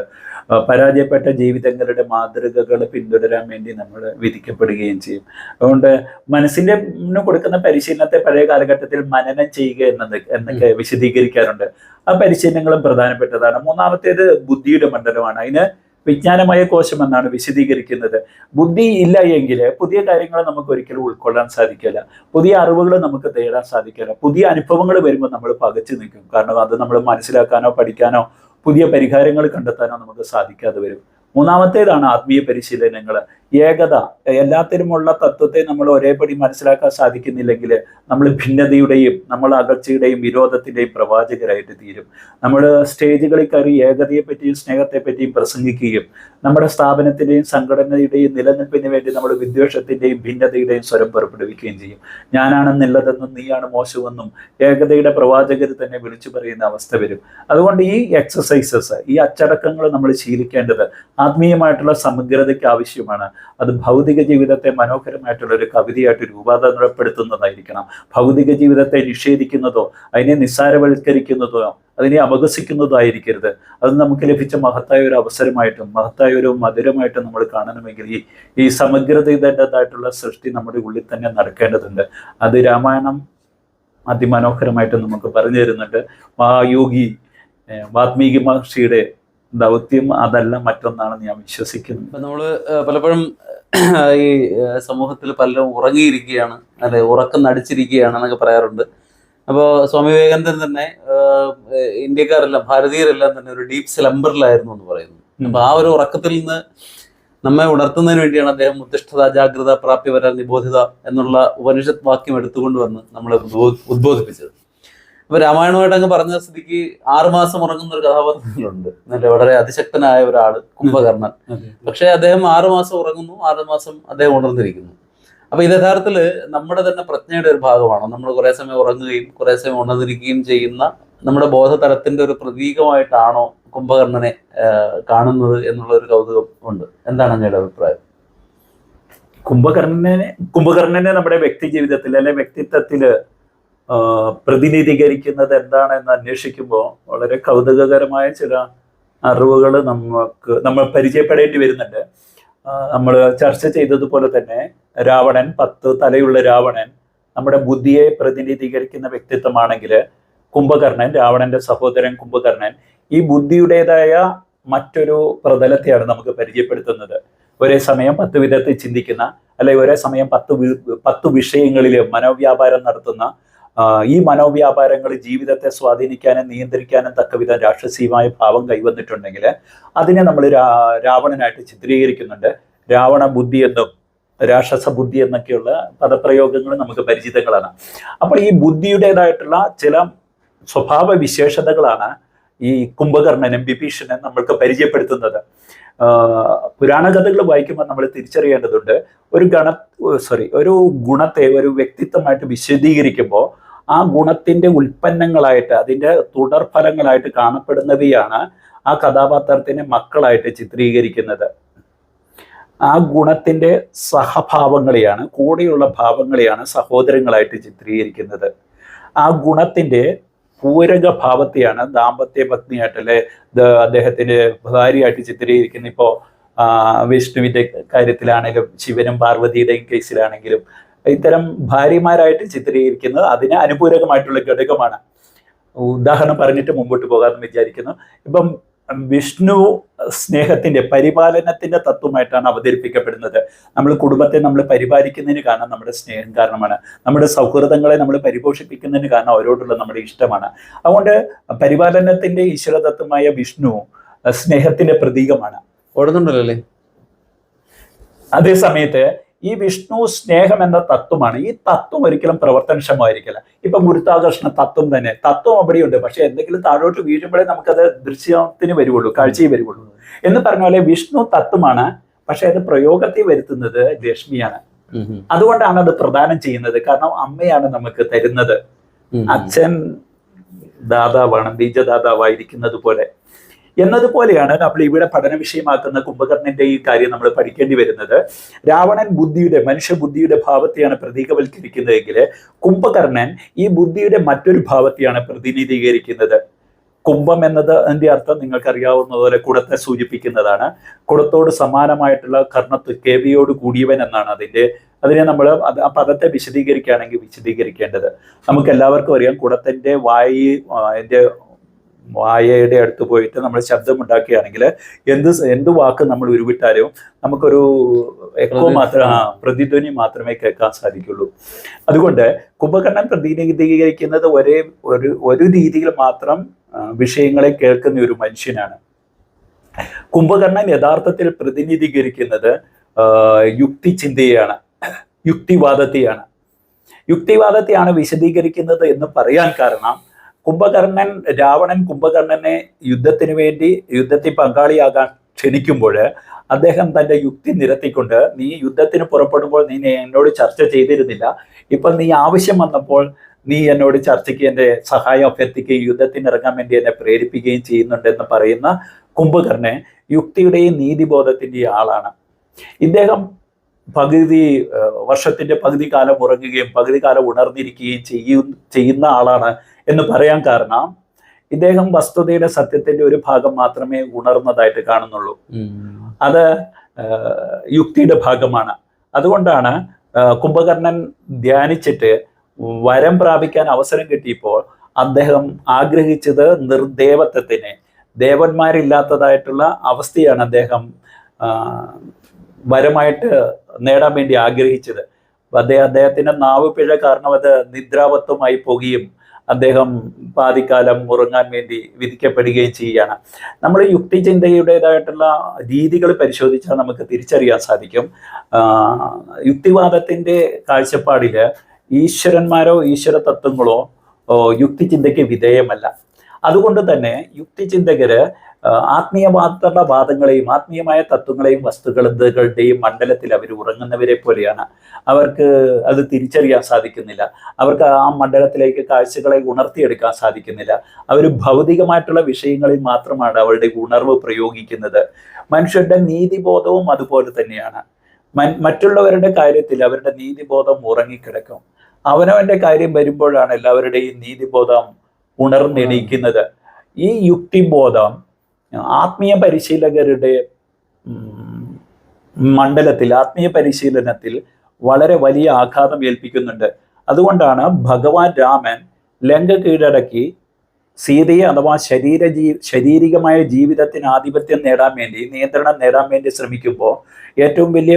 പരാജയപ്പെട്ട ജീവിതങ്ങളുടെ മാതൃകകൾ പിന്തുടരാൻ വേണ്ടി നമ്മൾ വിധിക്കപ്പെടുകയും ചെയ്യും. അതുകൊണ്ട് മനസ്സിന്റെ മുന്നിൽ കൊടുക്കുന്ന പരിശീലനത്തെ പഴയ കാലഘട്ടത്തിൽ മനനം ചെയ്യുക എന്നത് എന്നൊക്കെ വിശദീകരിക്കാറുണ്ട്. ആ പരിശീലനങ്ങളും പ്രധാനപ്പെട്ടതാണ്. മൂന്നാമത്തേത് ബുദ്ധിയുടെ മണ്ഡലമാണ്. അതിന് വിജ്ഞാനമയ കോശം എന്നാണ് വിശദീകരിക്കുന്നത്. ബുദ്ധി ഇല്ല എങ്കിൽ പുതിയ കാര്യങ്ങൾ നമുക്ക് ഒരിക്കലും ഉൾക്കൊള്ളാൻ സാധിക്കില്ല. പുതിയ അറിവുകൾ നമുക്ക് തേടാൻ സാധിക്കില്ല. പുതിയ അനുഭവങ്ങൾ വരുമ്പോൾ നമ്മൾ പകച്ചു നിൽക്കും. കാരണം അത് നമ്മൾ മനസ്സിലാക്കാനോ പഠിക്കാനോ പുതിയ പരിഹാരങ്ങൾ കണ്ടെത്താനോ നമുക്ക് സാധിക്കാതെ വരും. മൂന്നാമത്തേതാണ് ആത്മീയ പരിശീലനങ്ങൾ ഏകത എല്ലാത്തിനുമുള്ള തത്വത്തെ നമ്മൾ ഒരേപടി മനസ്സിലാക്കാൻ സാധിക്കുന്നില്ലെങ്കിൽ നമ്മൾ ഭിന്നതയുടെയും നമ്മൾ അകൽച്ചയുടെയും വിരോധത്തിന്റെയും പ്രവാചകരായിട്ട് തീരും. നമ്മൾ സ്റ്റേജുകളിൽ കയറി ഏകതയെപ്പറ്റിയും സ്നേഹത്തെപ്പറ്റിയും പ്രസംഗിക്കുകയും നമ്മുടെ സ്ഥാപനത്തിന്റെയും സംഘടനയുടെയും നിലനിൽപ്പിന് വേണ്ടി നമ്മൾ വിദ്വേഷത്തിന്റെയും ഭിന്നതയുടെയും സ്വരം പുറപ്പെടുവിക്കുകയും ചെയ്യും. ഞാനാണ് നല്ലതെന്നും നീയാണ് മോശമെന്നും ഏകതയുടെ പ്രവാചകർ തന്നെ വിളിച്ചു പറയുന്ന അവസ്ഥ വരും. അതുകൊണ്ട് ഈ എക്സസൈസസ് ഈ അച്ചടക്കങ്ങൾ നമ്മൾ ശീലിക്കേണ്ടത് ആത്മീയമായിട്ടുള്ള സമഗ്രതയ്ക്ക് ആവശ്യമാണ്. അത് ഭൗതിക ജീവിതത്തെ മനോഹരമായിട്ടുള്ള ഒരു കവിതയായിട്ട് രൂപാന്തരപ്പെടുത്തുന്നതായിരിക്കണം ഭൗതിക ജീവിതത്തെ നിഷേധിക്കുന്നതോ അതിനെ നിസ്സാരവൽക്കരിക്കുന്നതോ അതിനെ അപകസിക്കുന്നതോ ആയിരിക്കരുത്. അത് നമുക്ക് ലഭിച്ച മഹത്തായ ഒരു അവസരമായിട്ടും മഹത്തായ ഒരു മധുരമായിട്ടും നമ്മൾ കാണണമെങ്കിൽ ഈ ഈ സമഗ്രതയുടേതായിട്ടുള്ള സൃഷ്ടി നമ്മുടെ ഉള്ളിൽ തന്നെ നടക്കേണ്ടതുണ്ട്. അത് രാമായണം അതിമനോഹരമായിട്ട് നമുക്ക് പറഞ്ഞു തരുന്നുണ്ട്. മഹായോഗി വാത്മീകി മഹർഷിയുടെ ദൗത്യം അതല്ല മറ്റൊന്നാണെന്ന് ഞാൻ വിശ്വസിക്കുന്നു. ഇപ്പൊ നമ്മൾ പലപ്പോഴും ഈ സമൂഹത്തിൽ പലരും ഉറങ്ങിയിരിക്കുകയാണ് അല്ലെ ഉറക്കം നടിച്ചിരിക്കുകയാണ് എന്നൊക്കെ പറയാറുണ്ട്. അപ്പോൾ സ്വാമി വിവേകാനന്ദൻ തന്നെ ഇന്ത്യക്കാരെല്ലാം ഭാരതീയരെല്ലാം തന്നെ ഒരു ഡീപ് സ്ലംബറിലായിരുന്നു എന്ന് പറയുന്നു. അപ്പൊ ആ ഒരു ഉറക്കത്തിൽ നിന്ന് നമ്മെ ഉണർത്തുന്നതിന് വേണ്ടിയാണ് അദ്ദേഹം ഉദ്ദിഷ്ടത ജാഗ്രത പ്രാപ്തി വരാൻ നിബോധിത എന്നുള്ള ഉപനിഷത്ത് വാക്യം എടുത്തുകൊണ്ട് വന്ന് നമ്മളെ ഉദ്ബോ- ഉദ്ബോധിപ്പിച്ചത്. അപ്പൊ രാമായണമായിട്ട് അങ്ങ് പറഞ്ഞ സ്ഥിതിക്ക് ആറുമാസം ഉറങ്ങുന്ന ഒരു കഥാപാത്രങ്ങളുണ്ട്. നല്ല വളരെ അതിശക്തനായ ഒരാൾ കുംഭകർണൻ. പക്ഷെ അദ്ദേഹം ആറുമാസം ഉറങ്ങുന്നു ആറുമാസം അദ്ദേഹം ഉണർന്നിരിക്കുന്നു. അപ്പൊ ഇത് യഥാർത്ഥത്തിൽ നമ്മുടെ തന്നെ പ്രജ്ഞയുടെ ഒരു ഭാഗമാണ്? നമ്മൾ കുറെ സമയം ഉറങ്ങുകയും കുറെ സമയം ഉണർന്നിരിക്കുകയും ചെയ്യുന്ന നമ്മുടെ ബോധതലത്തിന്റെ ഒരു പ്രതീകമായിട്ടാണോ കുംഭകർണനെ കാണുന്നത് എന്നുള്ള ഒരു കൗതുകം ഉണ്ട്. എന്താണ് അങ്ങയുടെ അഭിപ്രായം? കുംഭകർണനെ കുംഭകർണനെ നമ്മുടെ വ്യക്തി ജീവിതത്തിൽ അല്ലെ വ്യക്തിത്വത്തിൽ പ്രതിനിധീകരിക്കുന്നത് എന്താണെന്ന് അന്വേഷിക്കുമ്പോൾ വളരെ കൗതുകകരമായ ചില അറിവുകൾ നമുക്ക് നമ്മൾ പരിചയപ്പെടേണ്ടി വരുന്നുണ്ട്. നമ്മൾ ചർച്ച ചെയ്തതുപോലെ തന്നെ രാവണൻ പത്ത് തലയുള്ള രാവണൻ നമ്മുടെ ബുദ്ധിയെ പ്രതിനിധീകരിക്കുന്ന വ്യക്തിത്വമാണെങ്കിൽ കുംഭകർണൻ രാവണന്റെ സഹോദരൻ കുംഭകർണൻ ഈ ബുദ്ധിയുടേതായ മറ്റൊരു പ്രതലത്തെയാണ് നമുക്ക് പരിചയപ്പെടുത്തുന്നത്. ഒരേ സമയം പത്ത് വിധത്തിൽ ചിന്തിക്കുന്ന അല്ലെ ഒരേ സമയം പത്ത് പത്ത് വിഷയങ്ങളിൽ മനോവ്യാപാരം നടത്തുന്ന ഈ മനോവ്യാപാരങ്ങൾ ജീവിതത്തെ സ്വാധീനിക്കാനും നിയന്ത്രിക്കാനും തക്കവിധം രാക്ഷസീയമായ ഭാവം കൈവന്നിട്ടുണ്ടെങ്കിൽ അതിനെ നമ്മൾ രാവണനായിട്ട് ചിത്രീകരിക്കുന്നുണ്ട്. രാവണ ബുദ്ധി എന്നും രാക്ഷസ ബുദ്ധി എന്നൊക്കെയുള്ള പദപ്രയോഗങ്ങൾ നമുക്ക് പരിചിതങ്ങളാണ്. അപ്പോൾ ഈ ബുദ്ധിയുടേതായിട്ടുള്ള ചില സ്വഭാവ വിശേഷതകളാണ് ഈ കുംഭകർണനും ബിഭീഷണനും നമ്മൾക്ക് പരിചയപ്പെടുത്തുന്നത്. പുരാണ കഥകൾ വായിക്കുമ്പോൾ നമ്മൾ തിരിച്ചറിയേണ്ടതുണ്ട്. ഒരു ഗണ സോറി ഒരു ഗുണത്തെ ഒരു വ്യക്തിത്വമായിട്ട് വിശദീകരിക്കുമ്പോൾ ആ ഗുണത്തിന്റെ ഉൽപ്പന്നങ്ങളായിട്ട് അതിന്റെ തുടർഫലങ്ങളായിട്ട് കാണപ്പെടുന്നവയാണ് ആ കഥാപാത്രത്തിനെ മക്കളായിട്ട് ചിത്രീകരിക്കുന്നത്. ആ ഗുണത്തിന്റെ സഹഭാവങ്ങളെയാണ് കൂടെയുള്ള ഭാവങ്ങളെയാണ് സഹോദരങ്ങളായിട്ട് ചിത്രീകരിക്കുന്നത്. ആ ഗുണത്തിന്റെ പൂരക ഭാവത്തെയാണ് ദാമ്പത്യ പത്നിയായിട്ട് അല്ലെ അദ്ദേഹത്തിന്റെ ഭാര്യയായിട്ട് ചിത്രീകരിക്കുന്ന ഇപ്പോ ആ, വിഷ്ണുവിന്റെ കാര്യത്തിലാണെങ്കിലും ശിവനും പാർവതിയുടെയും കേസിലാണെങ്കിലും ഇത്തരം ഭാര്യമാരായിട്ട് ചിത്രീകരിക്കുന്നത് അതിന് അനുപൂരകമായിട്ടുള്ള ഘടകമാണ്. ഉദാഹരണം പറഞ്ഞിട്ട് മുമ്പോട്ട് പോകാമെന്ന് വിചാരിക്കുന്നു. ഇപ്പം വിഷ്ണു സ്നേഹത്തിന്റെ പരിപാലനത്തിന്റെ തത്വമായിട്ടാണ് അവതരിപ്പിക്കപ്പെടുന്നത്. നമ്മൾ കുടുംബത്തെ നമ്മൾ പരിപാലിക്കുന്നതിന് കാരണം നമ്മുടെ സ്നേഹം കാരണമാണ്. നമ്മുടെ സൗഹൃദങ്ങളെ നമ്മൾ പരിപോഷിപ്പിക്കുന്നതിന് കാരണം അവരോടുള്ള നമ്മുടെ ഇഷ്ടമാണ്. അതുകൊണ്ട് പരിപാലനത്തിന്റെ ഈശ്വരതത്വമായ വിഷ്ണു സ്നേഹത്തിന്റെ പ്രതീകമാണ്. ഓടുന്നുണ്ടല്ലോ അല്ലേ? അതേ സമയത്ത് ഈ വിഷ്ണു സ്നേഹം എന്ന തത്വമാണ്. ഈ തത്വം ഒരിക്കലും പ്രവർത്തനക്ഷമമായിരിക്കില്ല. ഇപ്പൊ ഗുരുത്വാകർഷണ തത്വം തന്നെ. തത്വം അവിടെയുണ്ട്. പക്ഷെ എന്തെങ്കിലും താഴോട്ട് വീഴുമ്പോഴേ നമുക്കത് ദൃശ്യത്തിന് വരുവുള്ളൂ കാഴ്ചയിൽ വരുവുള്ളൂ. എന്ന് പറഞ്ഞ പോലെ വിഷ്ണു തത്വമാണ്. പക്ഷെ അത് പ്രയോഗത്തിൽ വരുത്തുന്നത് ലക്ഷ്മിയാണ്. അതുകൊണ്ടാണ് അത് പ്രദാനം ചെയ്യുന്നത്. കാരണം അമ്മയാണ് നമുക്ക് തരുന്നത്. അച്ഛൻ ദാതാവാണ് ബീജദാതാവായിരിക്കുന്നത് പോലെ. എന്നതുപോലെയാണ് നമ്മൾ ഇവിടെ പഠന വിഷയമാക്കുന്ന കുംഭകർണന്റെ ഈ കാര്യം നമ്മൾ പഠിക്കേണ്ടി വരുന്നത്. രാവണൻ ബുദ്ധിയുടെ മനുഷ്യബുദ്ധിയുടെ ഭാവത്തെയാണ് പ്രതീകവൽക്കരിക്കുന്നതെങ്കിൽ കുംഭകർണൻ ഈ ബുദ്ധിയുടെ മറ്റൊരു ഭാവത്തെയാണ് പ്രതിനിധീകരിക്കുന്നത്. കുംഭം എന്നത് അതിന്റെ അർത്ഥം നിങ്ങൾക്ക് പോലെ കുടത്തെ സൂചിപ്പിക്കുന്നതാണ്. കുടത്തോട് സമാനമായിട്ടുള്ള കർണത്ത് കേവിയോട് കൂടിയവൻ എന്നാണ് അതിന്റെ അതിനെ നമ്മൾ ആ പദത്തെ വിശദീകരിക്കുകയാണെങ്കിൽ വിശദീകരിക്കേണ്ടത്. നമുക്ക് എല്ലാവർക്കും അറിയാം കുടത്തിന്റെ വായി ആ, വായയുടെ അടുത്ത് പോയിട്ട് നമ്മൾ ശബ്ദം ഉണ്ടാക്കുകയാണെങ്കിൽ എന്ത് എന്ത് വാക്ക് നമ്മൾ ഉരുവിട്ടാലും നമുക്കൊരു എക്കോ മാത്രം പ്രതിധ്വനി മാത്രമേ കേൾക്കാൻ സാധിക്കുള്ളൂ. അതുകൊണ്ട് കുംഭകർണൻ പ്രതിനിധീകരിക്കുന്നത് ഒരേ ഒരു ഒരു രീതിയിൽ മാത്രം വിഷയങ്ങളെ കേൾക്കുന്ന ഒരു മനുഷ്യനാണ്. കുംഭകർണൻ യഥാർത്ഥത്തിൽ പ്രതിനിധീകരിക്കുന്നത് യുക്തി ചിന്തയാണ് യുക്തിവാദത്തെയാണ്. യുക്തിവാദത്തെയാണ് വിശദീകരിക്കുന്നത് എന്ന് പറയാൻ കാരണം കുംഭകർണൻ രാവണൻ കുംഭകർണനെ യുദ്ധത്തിന് വേണ്ടി യുദ്ധത്തിൽ പങ്കാളിയാകാൻ ക്ഷണിക്കുമ്പോൾ അദ്ദേഹം തന്റെ യുക്തി നിരത്തിക്കൊണ്ട് നീ യുദ്ധത്തിന് പുറപ്പെടുമ്പോൾ നീ എന്നോട് ചർച്ച ചെയ്തിരുന്നില്ല. ഇപ്പൊ നീ ആവശ്യം വന്നപ്പോൾ നീ എന്നോട് ചർച്ചയ്ക്ക് എന്റെ സഹായം അഭ്യർത്ഥിക്കുകയും യുദ്ധത്തിന് ഇറങ്ങാൻ വേണ്ടി എന്നെ പ്രേരിപ്പിക്കുകയും ചെയ്യുന്നുണ്ടെന്ന് പറയുന്ന കുംഭകർണൻ യുക്തിയുടെയും നീതിബോധത്തിന്റെയും ആളാണ്. ഇദ്ദേഹം പകുതി വർഷത്തിന്റെ പകുതി കാലം ഉറങ്ങുകയും പകുതി കാലം ഉണർന്നിരിക്കുകയും ചെയ്യും ചെയ്യുന്ന ആളാണ് എന്ന് പറയാൻ കാരണം ഇദ്ദേഹം വസ്തുതയുടെ സത്യത്തിന്റെ ഒരു ഭാഗം മാത്രമേ ഉണർന്നതായിട്ട് കാണുന്നുള്ളൂ. അത് യുക്തിയുടെ ഭാഗമാണ്. അതുകൊണ്ടാണ് കുംഭകർണൻ ധ്യാനിച്ചിട്ട് വരം പ്രാപിക്കാൻ അവസരം കിട്ടിയപ്പോൾ അദ്ദേഹം ആഗ്രഹിച്ചത് നിർദേവത്വത്തിനെ. ദേവന്മാരില്ലാത്തതായിട്ടുള്ള അവസ്ഥയാണ് അദ്ദേഹം വരമായിട്ട് നേടാൻ വേണ്ടി ആഗ്രഹിച്ചത്. അദ്ദേഹം അദ്ദേഹത്തിന്റെ നാവ് പിഴ കാരണം അത് നിദ്രാവത്വമായി പോകുകയും അദ്ദേഹം പാതിക്കാലം ഉറങ്ങാൻ വേണ്ടി വിധിക്കപ്പെടുകയും ചെയ്യുകയാണ്. നമ്മൾ യുക്തിചിന്തയുടേതായിട്ടുള്ള രീതികൾ പരിശോധിച്ചാൽ നമുക്ക് തിരിച്ചറിയാൻ സാധിക്കും. യുക്തിവാദത്തിന്റെ കാഴ്ചപ്പാടിൽ ഈശ്വരന്മാരോ ഈശ്വര തത്വങ്ങളോ യുക്തിചിന്തയ്ക്ക് വിധേയമല്ല. അതുകൊണ്ട് തന്നെ യുക്തിചിന്തകര് ആത്മീയമാത്രമുള്ള വാദങ്ങളെയും ആത്മീയമായ തത്വങ്ങളെയും വസ്തുക്കളുടെയും മണ്ഡലത്തിൽ അവർ ഉറങ്ങുന്നവരെ പോലെയാണ്. അവർക്ക് അത് തിരിച്ചറിയാൻ സാധിക്കുന്നില്ല. അവർക്ക് ആ മണ്ഡലത്തിലേക്ക് കാഴ്ചകളെ ഉണർത്തിയെടുക്കാൻ സാധിക്കുന്നില്ല. അവർ ഭൗതികമായിട്ടുള്ള വിഷയങ്ങളിൽ മാത്രമാണ് അവരുടെ ഉണർവ് പ്രയോഗിക്കുന്നത്. മനുഷ്യരുടെ നീതിബോധവും അതുപോലെ തന്നെയാണ്. മറ്റുള്ളവരുടെ കാര്യത്തിൽ അവരുടെ നീതിബോധം ഉറങ്ങിക്കിടക്കും. അവനവന്റെ കാര്യം വരുമ്പോഴാണ് എല്ലാവരുടെയും നീതിബോധം ഉണർന്നെണീക്കുന്നത് ഈ യുക്തിബോധം ആത്മീയ പരിശീലകരുടെ മണ്ഡലത്തിൽ ആത്മീയ പരിശീലനത്തിൽ വളരെ വലിയ ആഘാതം ഏൽപ്പിക്കുന്നുണ്ട്. അതുകൊണ്ടാണ് ഭഗവാൻ രാമൻ ലങ്ക കീഴടക്കി സീതയെ അഥവാ ശരീര ജീ ശരീരികമായ ജീവിതത്തിന് ആധിപത്യം നേടാൻ വേണ്ടി നിയന്ത്രണം നേടാൻ വേണ്ടി ശ്രമിക്കുമ്പോൾ ഏറ്റവും വലിയ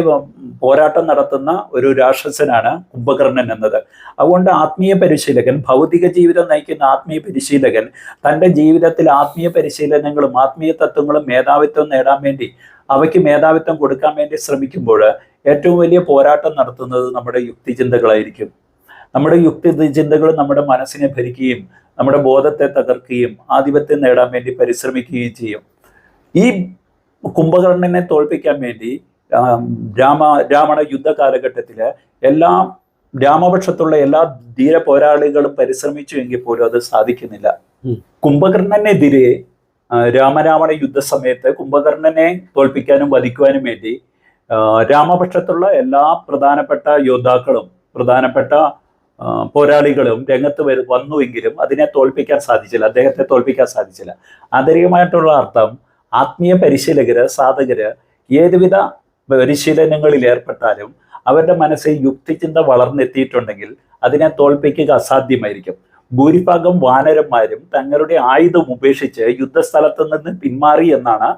പോരാട്ടം നടത്തുന്ന ഒരു രാക്ഷസനാണ് കുംഭകർണൻ എന്നത്. അതുകൊണ്ട് ആത്മീയ പരിശീലകൻ ഭൗതിക ജീവിതം നയിക്കുന്ന ആത്മീയ പരിശീലകൻ തന്റെ ജീവിതത്തിൽ ആത്മീയ പരിശീലനങ്ങളും ആത്മീയ തത്വങ്ങളും മേധാവിത്വം നേടാൻ വേണ്ടി അവയ്ക്ക് മേധാവിത്വം കൊടുക്കാൻ വേണ്ടി ശ്രമിക്കുമ്പോൾ ഏറ്റവും വലിയ പോരാട്ടം നടത്തുന്നത് നമ്മുടെ യുക്തിചിന്തകളായിരിക്കും. നമ്മുടെ യുക്തി ചിന്തകൾ നമ്മുടെ മനസ്സിനെ ഭരിക്കുകയും നമ്മുടെ ബോധത്തെ തകർക്കുകയും ആധിപത്യം നേടാൻ വേണ്ടി പരിശ്രമിക്കുകയും ചെയ്യും ഈ കുംഭകർണനെ തോൽപ്പിക്കാൻ വേണ്ടി രാമ രാമണ യുദ്ധ കാലഘട്ടത്തിൽ എല്ലാ രാമപക്ഷത്തുള്ള എല്ലാ ധീര പോരാളികളും പരിശ്രമിച്ചു എങ്കിൽ പോലും അത് സാധിക്കുന്നില്ല. കുംഭകർണനെതിരെ രാമരാവണ യുദ്ധ സമയത്ത് കുംഭകർണനെ തോൽപ്പിക്കാനും വധിക്കുവാനും വേണ്ടി രാമപക്ഷത്തുള്ള എല്ലാ പ്രധാനപ്പെട്ട യോദ്ധാക്കളും പ്രധാനപ്പെട്ട പോരാളികളും രംഗത്ത് വരു വന്നുവെങ്കിലും അതിനെ തോൽപ്പിക്കാൻ സാധിച്ചില്ല. അദ്ദേഹത്തെ തോൽപ്പിക്കാൻ സാധിച്ചില്ല. ആന്തരികമായിട്ടുള്ള അർത്ഥം ആത്മീയ പരിശീലകര് സാധകര് ഏതുവിധ പരിശീലനങ്ങളിൽ ഏർപ്പെട്ടാലും അവരുടെ മനസ്സിൽ യുക്തിചിന്ത വളർന്നെത്തിയിട്ടുണ്ടെങ്കിൽ അതിനെ തോൽപ്പിക്കുക അസാധ്യമായിരിക്കും. ഭൂരിഭാഗം വാനരന്മാരും തങ്ങളുടെ ആയുധം ഉപേക്ഷിച്ച് യുദ്ധസ്ഥലത്ത് നിന്ന് പിന്മാറി എന്നാണ്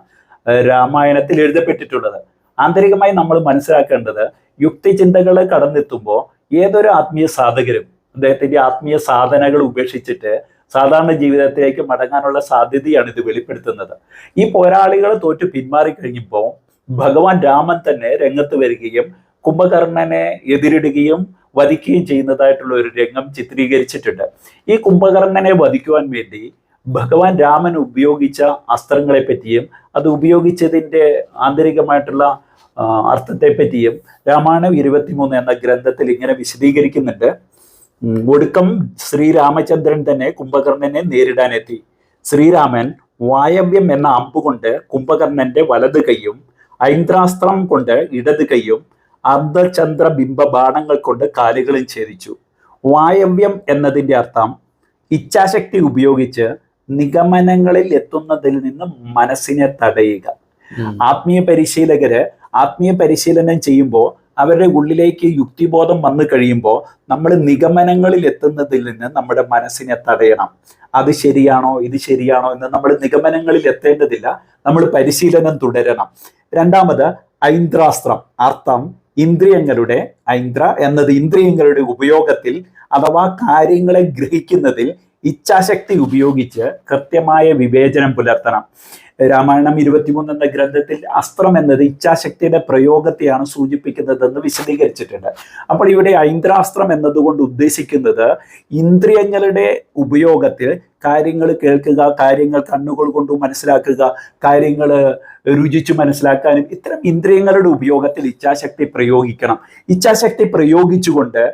രാമായണത്തിൽ എഴുതപ്പെട്ടിട്ടുള്ളത്. ആന്തരികമായി നമ്മൾ മനസ്സിലാക്കേണ്ടത് യുക്തിചിന്തകൾ കടന്നെത്തുമ്പോൾ ഏതൊരു ആത്മീയ സാധകരും അദ്ദേഹത്തിന്റെ ആത്മീയ സാധനകൾ ഉപേക്ഷിച്ചിട്ട് സാധാരണ ജീവിതത്തിലേക്ക് മടങ്ങാനുള്ള സാധ്യതയാണ് ഇത് വെളിപ്പെടുത്തുന്നത്. ഈ പോരാളികൾ തോറ്റു പിന്മാറി കഴിഞ്ഞപ്പോൾ ഭഗവാൻ രാമൻ തന്നെ രംഗത്ത് വരികയും കുംഭകർണനെ എതിരിടുകയും വധിക്കുകയും ചെയ്യുന്നതായിട്ടുള്ള ഒരു രംഗം ചിത്രീകരിച്ചിട്ടുണ്ട്. ഈ കുംഭകർണനെ വധിക്കുവാൻ വേണ്ടി ഭഗവാൻ രാമൻ ഉപയോഗിച്ച അസ്ത്രങ്ങളെ പറ്റിയും അത് ഉപയോഗിച്ചതിന്റെ ആന്തരികമായിട്ടുള്ള അർത്ഥത്തെ പറ്റിയും രാമായണം ഇരുപത്തിമൂന്ന് എന്ന ഗ്രന്ഥത്തിൽ ഇങ്ങനെ വിശദീകരിക്കുന്നുണ്ട്. ഒടുക്കം ശ്രീരാമചന്ദ്രൻ തന്നെ കുംഭകർണനെ നേരിടാനെത്തി. ശ്രീരാമൻ വായവ്യം എന്ന അമ്പുകൊണ്ട് കുംഭകർണന്റെ വലത് കൈയും ഐന്ദ്രാസ്ത്രം കൊണ്ട് ഇടത് കൈയും അർദ്ധചന്ദ്ര ബിംബ ബാണങ്ങൾ കൊണ്ട് കാലുകളും ഛേദിച്ചു. വായവ്യം എന്നതിന്റെ അർത്ഥം ഇച്ഛാശക്തി ഉപയോഗിച്ച് നിഗമനങ്ങളിൽ എത്തുന്നതിൽ നിന്ന് മനസ്സിനെ തടയുക. ആത്മീയ പരിശീലകര് ആത്മീയ പരിശീലനം ചെയ്യുമ്പോൾ അവരുടെ ഉള്ളിലേക്ക് യുക്തിബോധം വന്നു കഴിയുമ്പോൾ നമ്മൾ നിഗമനങ്ങളിൽ എത്തുന്നതിൽ നിന്ന് നമ്മുടെ മനസ്സിനെ തടയണം. അത് ശരിയാണോ ഇത് ശരിയാണോ എന്ന് നമ്മൾ നിഗമനങ്ങളിൽ എത്തേണ്ടതില്ല. നമ്മൾ പരിശീലനം തുടരണം. രണ്ടാമത് ഐന്ദ്രാസ്ത്രം അർത്ഥം ഇന്ദ്രിയങ്ങളുടെ ഐന്ദ്ര എന്നത് ഇന്ദ്രിയങ്ങളുടെ ഉപയോഗത്തിൽ അഥവാ കാര്യങ്ങളെ ഗ്രഹിക്കുന്നതിൽ ഇച്ഛാശക്തി ഉപയോഗിച്ച് കൃത്യമായ വിവേചനം പുലർത്തണം. രാമായണം ഇരുപത്തിമൂന്ന് എന്ന ഗ്രന്ഥത്തിൽ അസ്ത്രം എന്നത് ഇച്ഛാശക്തിയുടെ പ്രയോഗത്തെയാണ് സൂചിപ്പിക്കുന്നതെന്ന് വിശദീകരിച്ചിട്ടുണ്ട്. അപ്പോൾ ഇവിടെ ഐന്ദ്രാസ്ത്രം എന്നതുകൊണ്ട് ഉദ്ദേശിക്കുന്നത് ഇന്ദ്രിയങ്ങളുടെ ഉപയോഗത്തിൽ കാര്യങ്ങൾ കേൾക്കുക കാര്യങ്ങൾ കണ്ണുകൾ കൊണ്ട് മനസ്സിലാക്കുക കാര്യങ്ങൾ രുചിച്ചു മനസ്സിലാക്കാനും ഇത്തരം ഇന്ദ്രിയങ്ങളുടെ ഉപയോഗത്തിൽ ഇച്ഛാശക്തി പ്രയോഗിക്കണം. ഇച്ഛാശക്തി പ്രയോഗിച്ചുകൊണ്ട്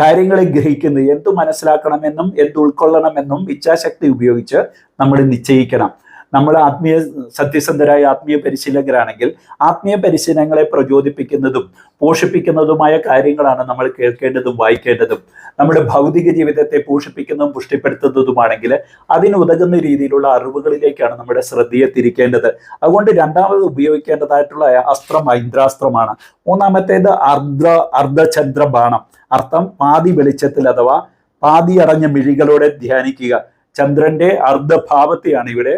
കാര്യങ്ങളെ ഗ്രഹിക്കുന്നത് എന്തു മനസ്സിലാക്കണമെന്നും എന്ത് ഉൾക്കൊള്ളണമെന്നും ഇച്ഛാശക്തി ഉപയോഗിച്ച് നമ്മൾ നിശ്ചയിക്കണം. നമ്മൾ ആത്മീയ സത്യസന്ധരായ ആത്മീയ പരിശീലകരാണെങ്കിൽ ആത്മീയ പരിശീലനങ്ങളെ പ്രചോദിപ്പിക്കുന്നതും പോഷിപ്പിക്കുന്നതുമായ കാര്യങ്ങളാണ് നമ്മൾ കേൾക്കേണ്ടതും വായിക്കേണ്ടതും. നമ്മുടെ ഭൗതിക ജീവിതത്തെ പോഷിപ്പിക്കുന്നതും പുഷ്ടിപ്പെടുത്തുന്നതുമാണെങ്കിൽ അതിനുതകുന്ന രീതിയിലുള്ള അറിവുകളിലേക്കാണ് നമ്മുടെ ശ്രദ്ധയെ തിരിക്കേണ്ടത്. അതുകൊണ്ട് രണ്ടാമത് ഉപയോഗിക്കേണ്ടതായിട്ടുള്ള അസ്ത്രം ഐന്ദ്രാസ്ത്രമാണ് മൂന്നാമത്തേത് അർദ്ധ അർദ്ധചന്ദ്ര ബാണം അർത്ഥം പാതി വെളിച്ചത്തിൽ അഥവാ പാതി അടഞ്ഞ മിഴികളോടെ ധ്യാനിക്കുക. ചന്ദ്രന്റെ അർദ്ധഭാവത്തെയാണ് ഇവിടെ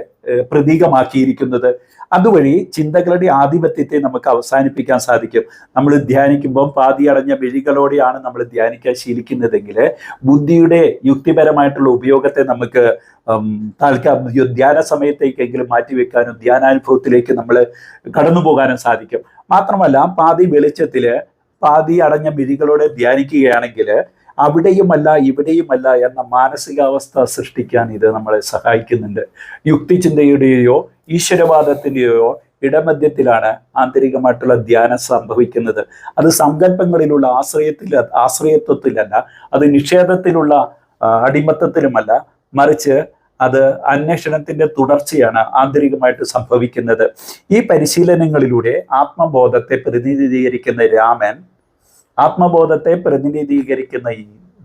പ്രതീകമാക്കിയിരിക്കുന്നത്. അതുവഴി ചിന്തകളുടെ ആധിപത്യത്തെ നമുക്ക് അവസാനിപ്പിക്കാൻ സാധിക്കും. നമ്മൾ ധ്യാനിക്കുമ്പോൾ പാതി അടഞ്ഞ മിഴികളോടെയാണ് നമ്മൾ ധ്യാനിക്കാൻ ശീലിക്കുന്നതെങ്കിൽ ബുദ്ധിയുടെ യുക്തിപരമായിട്ടുള്ള ഉപയോഗത്തെ നമുക്ക് താൽക്കാ ധ്യാന സമയത്തേക്കെങ്കിലും മാറ്റിവെക്കാനും ധ്യാനാനുഭവത്തിലേക്ക് നമ്മൾ കടന്നു പോകാനും സാധിക്കും. മാത്രമല്ല പാതി വെളിച്ചത്തിൽ പാതി അടഞ്ഞ മിഴികളോടെ ധ്യാനിക്കുകയാണെങ്കിൽ അവിടെയുമല്ല ഇവിടെയുമല്ല എന്ന മാനസികാവസ്ഥ സൃഷ്ടിക്കാൻ ഇത് നമ്മളെ സഹായിക്കുന്നുണ്ട്. യുക്തിചിന്തയുടെയോ ഈശ്വരവാദത്തിന്റെയോ ഇടമധ്യത്തിലാണ് ആന്തരികമായിട്ടുള്ള ധ്യാനം സംഭവിക്കുന്നത്. അത് സങ്കല്പങ്ങളിലുള്ള ആശ്രയത്തിൽ ആശ്രയത്വത്തിലല്ല അത് നിഷേധത്തിലുള്ള അടിമത്തത്തിലുമല്ല മറിച്ച് അത് അന്വേഷണത്തിന്റെ തുടർച്ചയാണ് ആന്തരികമായിട്ട് സംഭവിക്കുന്നത്. ഈ പരിശീലനങ്ങളിലൂടെ ആത്മബോധത്തെ പ്രതിനിധീകരിക്കുന്ന രാമൻ ആത്മബോധത്തെ പ്രതിനിധീകരിക്കുന്ന ഈ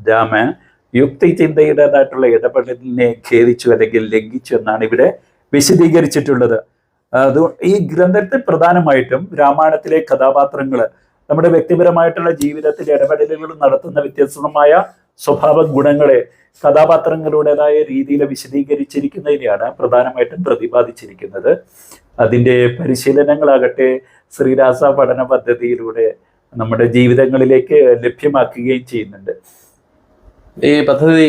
രാമൻ യുക്തി ചിന്തയുടേതായിട്ടുള്ള ഇടപെടലിനെ ഖേദിച്ചു അല്ലെങ്കിൽ ലംഘിച്ചു എന്നാണ് ഇവിടെ വിശദീകരിച്ചിട്ടുള്ളത്. അത് ഈ ഗ്രന്ഥത്തിൽ പ്രധാനമായിട്ടും രാമായണത്തിലെ കഥാപാത്രങ്ങൾ നമ്മുടെ വ്യക്തിപരമായിട്ടുള്ള ജീവിതത്തിൽ ഇടപെടലുകൾ നടത്തുന്ന വ്യത്യസ്തമായ സ്വഭാവ ഗുണങ്ങളെ കഥാപാത്രങ്ങളുടേതായ രീതിയിൽ വിശദീകരിച്ചിരിക്കുന്നതിനെയാണ് പ്രധാനമായിട്ടും പ്രതിപാദിച്ചിരിക്കുന്നത്. അതിന്റെ പരിശീലനങ്ങളാകട്ടെ ശ്രീരാസ പഠന പദ്ധതിയിലൂടെ നമ്മുടെ ജീവിതങ്ങളിലേക്ക് ലഭ്യമാക്കുകയും ചെയ്യുന്നുണ്ട്. ഈ പദ്ധതി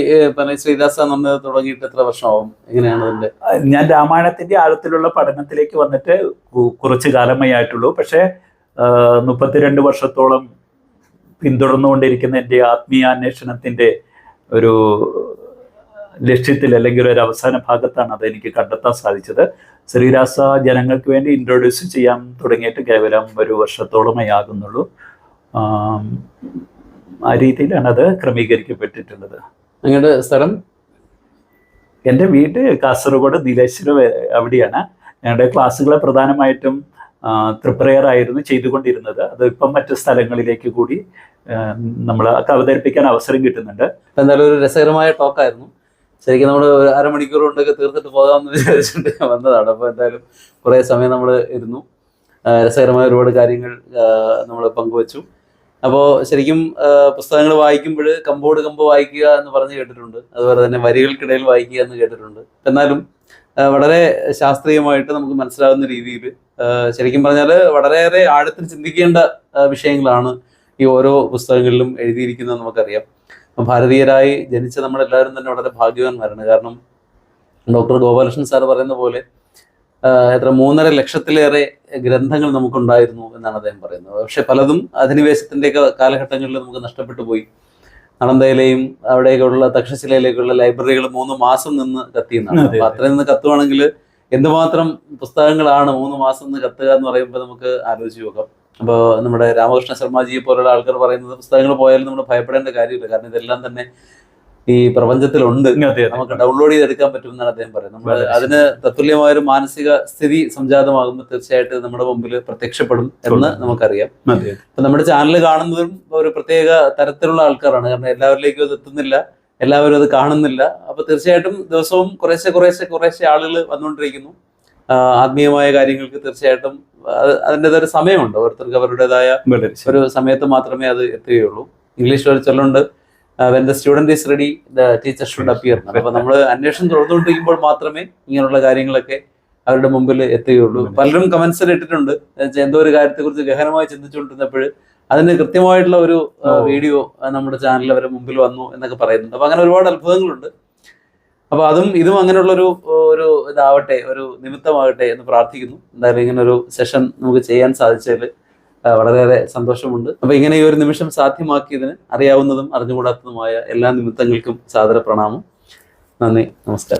ശ്രീദാസ നമ്മൾ തുടങ്ങിയിട്ട് എത്ര വർഷമാവും? എങ്ങനെയാണ് അതിന്റെ? ഞാൻ രാമായണത്തിന്റെ ആഴത്തിലുള്ള പഠനത്തിലേക്ക് വന്നിട്ട് കുറച്ചു കുറച്ച് കാലമേ ആയിട്ടുള്ളൂ. പക്ഷേ മുപ്പത്തിരണ്ട് വർഷത്തോളം പിന്തുടർന്നുകൊണ്ടിരിക്കുന്ന എന്റെ ആത്മീയാന്വേഷണത്തിന്റെ ഒരു ലക്ഷ്യത്തിൽ അല്ലെങ്കിൽ ഒരു അവസാന ഭാഗത്താണ് അത് എനിക്ക് കണ്ടെത്താൻ സാധിച്ചത്. ശ്രീരാസ ജനങ്ങൾക്ക് വേണ്ടി ഇൻട്രൊഡ്യൂസ് ചെയ്യാൻ തുടങ്ങിയിട്ട് കേവലം ഒരു വർഷത്തോളമേ ആകുന്നുള്ളൂ. ആം, രീതിയിലാണ് അത് ക്രമീകരിക്കപ്പെട്ടിട്ടുള്ളത്. നിങ്ങളുടെ സ്ഥലം? എന്റെ വീട് കാസർഗോഡ് നീലേശ്വരം അവിടെയാണ്. ഞങ്ങളുടെ ക്ലാസ്സുകൾ പ്രധാനമായിട്ടും ആയിരുന്നു ചെയ്തുകൊണ്ടിരുന്നത്. അത് ഇപ്പം മറ്റ് സ്ഥലങ്ങളിലേക്ക് കൂടി നമ്മൾ അവതരിപ്പിക്കാൻ അവസരം കിട്ടുന്നുണ്ട്. എന്തായാലും ഒരു രസകരമായ ടോക്കായിരുന്നു. ശരിക്കും നമ്മൾ ഒരു അരമണിക്കൂർ കൊണ്ടൊക്കെ തീർത്തിട്ട് പോകാമെന്ന് വിചാരിച്ചിട്ട് വന്നതാണ്. അപ്പോൾ എന്തായാലും കുറേ സമയം നമ്മൾ ഇരുന്നു. രസകരമായ ഒരുപാട് കാര്യങ്ങൾ നമ്മൾ പങ്കുവച്ചു. അപ്പോൾ ശരിക്കും പുസ്തകങ്ങൾ വായിക്കുമ്പോൾ കമ്പോട് കമ്പ് വായിക്കുക എന്ന് പറഞ്ഞ് കേട്ടിട്ടുണ്ട്. അതുപോലെ തന്നെ വരികൾക്കിടയിൽ വായിക്കുക എന്ന് കേട്ടിട്ടുണ്ട്. എന്നാലും വളരെ ശാസ്ത്രീയമായിട്ട് നമുക്ക് മനസ്സിലാവുന്ന രീതിയിൽ ശരിക്കും പറഞ്ഞാൽ വളരെയേറെ ആഴത്തിൽ ചിന്തിക്കേണ്ട വിഷയങ്ങളാണ് ഈ ഓരോ പുസ്തകങ്ങളിലും എഴുതിയിരിക്കുന്നത് നമുക്കറിയാം. ഭാരതീയരായി ജനിച്ച നമ്മളെല്ലാവരും തന്നെ വളരെ ഭാഗ്യവാന്മാരാണ്. കാരണം ഡോക്ടർ ഗോപാലകൃഷ്ണൻ സാർ പറയുന്ന പോലെ എത്ര മൂന്നര ലക്ഷത്തിലേറെ ഗ്രന്ഥങ്ങൾ നമുക്കുണ്ടായിരുന്നു എന്നാണ് അദ്ദേഹം പറയുന്നത്. പക്ഷെ പലതും അധിനിവേശത്തിന്റെയൊക്കെ കാലഘട്ടങ്ങളിൽ നമുക്ക് നഷ്ടപ്പെട്ടു പോയി. നളന്തയിലെയും അവിടെയൊക്കെയുള്ള തക്ഷശിലയിലേക്കുള്ള ലൈബ്രറികൾ മൂന്ന് മാസം നിന്ന് കത്തിയെന്നാണ്. എന്നാണ് അപ്പൊ അത്രയും നിന്ന് കത്തുവാണെങ്കിൽ എന്തുമാത്രം പുസ്തകങ്ങളാണ് മൂന്ന് മാസം നിന്ന് കത്തുക എന്ന് പറയുമ്പോൾ നമുക്ക് ആലോചിച്ച് നോക്കാം. അപ്പോൾ നമ്മുടെ രാമകൃഷ്ണ ശർമ്മജിയെ പോലുള്ള ആൾക്കാർ പറയുന്നത് പുസ്തകങ്ങൾ പോയാലും നമ്മൾ ഭയപ്പെടേണ്ട കാര്യമില്ല. കാരണം ഇതെല്ലാം തന്നെ ഈ പ്രപഞ്ചത്തിലുണ്ട്. നമുക്ക് ഡൗൺലോഡ് ചെയ്തെടുക്കാൻ പറ്റുമെന്നാണ് അദ്ദേഹം പറയുന്നത്. നമ്മൾ അതിന് തത്തുല്യമായ ഒരു മാനസിക സ്ഥിതി സംജാതമാകുമ്പോൾ തീർച്ചയായിട്ടും നമ്മുടെ മുമ്പിൽ പ്രത്യക്ഷപ്പെടും എന്ന് നമുക്കറിയാം. അപ്പൊ നമ്മുടെ ചാനൽ കാണുന്നതും ഒരു പ്രത്യേക തരത്തിലുള്ള ആൾക്കാരാണ്. കാരണം എല്ലാവരിലേക്കും അത് എത്തുന്നില്ല. എല്ലാവരും അത് കാണുന്നില്ല. അപ്പൊ തീർച്ചയായിട്ടും ദിവസവും കുറേശ്ശെ കുറേശ്ശെ കുറേശ്ശെ ആളുകൾ വന്നുകൊണ്ടിരിക്കുന്നു. ആത്മീയമായ കാര്യങ്ങൾക്ക് തീർച്ചയായിട്ടും അത് അതിന്റെതായ ഒരു സമയമുണ്ട്. ഓരോരുത്തർക്ക് അവരുടേതായ ഒരു സമയത്ത് മാത്രമേ അത് എത്തുകയുള്ളൂ. ഇംഗ്ലീഷിൽ ഒരു ചൊല്ലുണ്ട് when the student is ready the teacher should appear അപ്പൊ നമ്മൾ അന്വേഷണം തുറന്നുകൊണ്ടിരിക്കുമ്പോൾ മാത്രമേ ഇങ്ങനെയുള്ള കാര്യങ്ങളൊക്കെ അവരുടെ മുമ്പിൽ എത്തുകയുള്ളൂ. പലരും കമന്റ്സിൽ ഇട്ടിട്ടുണ്ട്. എന്തോ ഒരു കാര്യത്തെക്കുറിച്ച് ഗഹനമായി ചിന്തിച്ചുകൊണ്ടിരുന്നപ്പോൾ അതിന് കൃത്യമായിട്ടുള്ള ഒരു വീഡിയോ നമ്മുടെ ചാനൽ അവരുടെ മുമ്പിൽ വന്നു എന്നൊക്കെ പറയുന്നുണ്ട്. അപ്പൊ അങ്ങനെ ഒരുപാട് അത്ഭുതങ്ങളുണ്ട്. അപ്പൊ അതും ഇതും അങ്ങനെയുള്ളൊരു ഒരു ഇതാവട്ടെ ഒരു നിമിത്തമാകട്ടെ എന്ന് പ്രാർത്ഥിക്കുന്നു. എന്തായാലും ഇങ്ങനെ ഒരു സെഷൻ നമുക്ക് ചെയ്യാൻ സാധിച്ചതിൽ വളരെയേറെ സന്തോഷമുണ്ട്. അപ്പൊ ഇങ്ങനെ ഈ ഒരു നിമിഷം സാധ്യമാക്കിയതിന് അറിയാവുന്നതും അറിഞ്ഞുകൂടാത്തതുമായ എല്ലാ നിമിത്തങ്ങൾക്കും സാദര പ്രണാമം നന്ദി നമസ്കാരം.